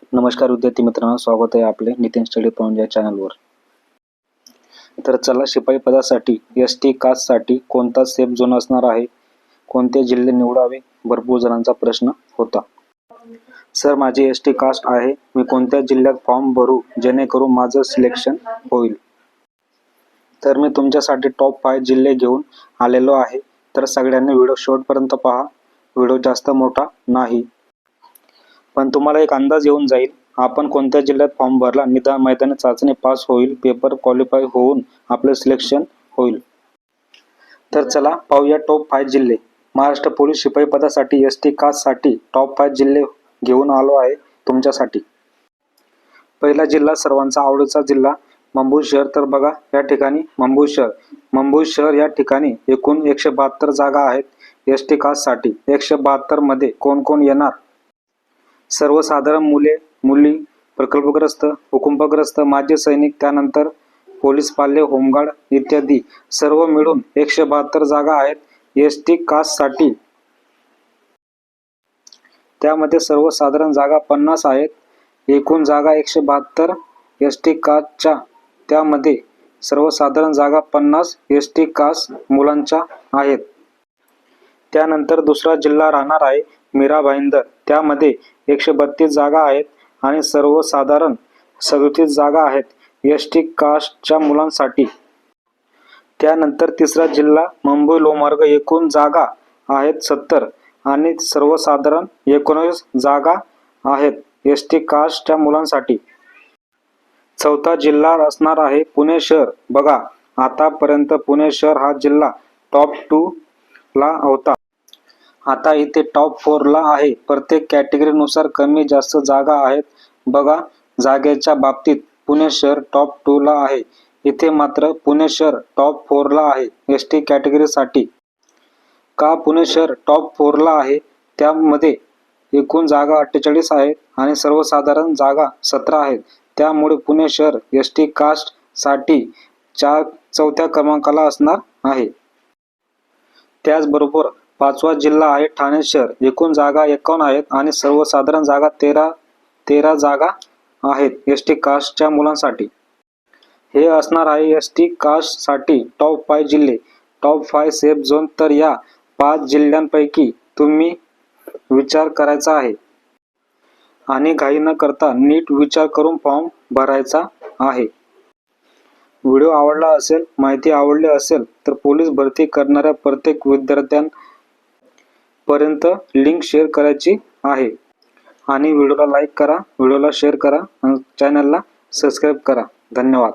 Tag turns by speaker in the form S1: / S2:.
S1: नमस्कार विद्यार्थी मित्रांनो स्वागत आहे आपले नितीन स्टडी पॉईंट या चॅनलवर. तर चला शिपाई पदासाठी एस टी कास्टसाठी कोणता सेफ झोन असणार आहे? कोणते जिल्हे निवडावे? भरपूर जणांचा प्रश्न होता. सर माझी एस टी कास्ट आहे. मी कोणत्या जिल्ह्यात फॉर्म भरू? जेणेकरून माझं सिलेक्शन होईल. तर मी तुमच्यासाठी टॉप फाय जिल्हे घेऊन आलेलो आहे. तर सगळ्यांनी व्हिडिओ शेवटपर्यंत पहा. व्हिडिओ जास्त मोठा नाही. पण तुम्हाला एक अंदाज येऊन जाईल आपण कोणत्या जिल्ह्यात फॉर्म भरला निदान मैदानी चाचणी पास होईल पेपर क्वालिफाय होऊन आपलं सिलेक्शन होईल. तर चला पाहूया टॉप फाय जिल्हे. महाराष्ट्र पोलीस शिपाई पदासाठी एस टी कास्टसाठी टॉप फाय जिल्हे घेऊन आलो आहे तुमच्यासाठी. पहिला जिल्हा सर्वांचा आवडीचा जिल्हा मंबू शहर. तर बघा या ठिकाणी मंबू शहर. मंबू शहर या ठिकाणी एकूण एकशे बहात्तर जागा आहेत एस टी कास्टसाठी एकशे बहात्तरमध्ये कोण कोण येणार? सर्वसाधारण मुले मुली प्रकल्पग्रस्त भूकंपग्रस्त माजी सैनिक त्यानंतर पोलीस पाल्य होमगार्ड इत्यादी सर्व मिळून एकशे बहात्तर जागा आहेत. एस टी कास्टसाठी त्यामध्ये सर्वसाधारण जागा पन्नास आहेत. एकूण जागा एकशे बहात्तर एस टी कास्टच्या. त्यामध्ये सर्वसाधारण जागा पन्नास एस टी कास्ट मुलांच्या आहेत. त्यानंतर दुसरा जिल्हा राहणार आहे. मीरा भाईंदर. त्यामध्ये एकशे बत्तीस जागा आहेत आणि सर्वसाधारण सदोतीस जागा आहेत. एस टी कास्टच्या मुलांसाठी. त्यानंतर तिसरा जिल्हा मुंबई लोमार्ग एकूण जागा आहेत सत्तर आणि सर्वसाधारण एकोणीस जागा आहेत एस टी कास्टच्या मुलांसाठी. चौथा जिल्हा असणार आहे पुणे शहर. बघा आतापर्यंत पुणे शहर हा जिल्हा टॉप टू ला होता. आता इथे टॉप फोरला आहे. प्रत्येक कॅटेगरीनुसार कमी जास्त जागा आहेत. बघा जागेच्या बाबतीत पुणे शहर टॉप टूला आहे. इथे मात्र पुणे शहर टॉप फोरला आहे एस टी कॅटेगरीसाठी का पुणे शहर टॉप फोरला आहे? त्यामध्ये एकूण जागा अठ्ठेचाळीस आहेत आणि सर्वसाधारण जागा सतरा आहेत. त्यामुळे पुणे शहर एस टी कास्टसाठी चार चौथ्या क्रमांकाला असणार आहे. त्याचबरोबर पाचवा जिल्हा आहे ठाणे शहर. एकूण जागा एकावन्न आहेत आणि सर्वसाधारण जागा तेरा तेरा जागा आहेत एस टी कास्टच्या मुलांसाठी. हे असणार आहे एस टी कास्टसाठी टॉप फाय जिल्हे. टॉप फाय सेफ झोन तर या पाच जिल्ह्यांपैकी तुम्ही विचार करायचा आहे. आणि घाई न करता नीट विचार करून फॉर्म भरायचा आहे. व्हिडिओ आवडला असेल माहिती आवडली असेल तर पोलीस भरती करणाऱ्या प्रत्येक पर्यंत लिंक शेअर करायची आहे. आणि व्हिडिओला लाईक करा व्हिडिओला शेअर करा आणि चॅनलला सबस्क्राईब करा. धन्यवाद.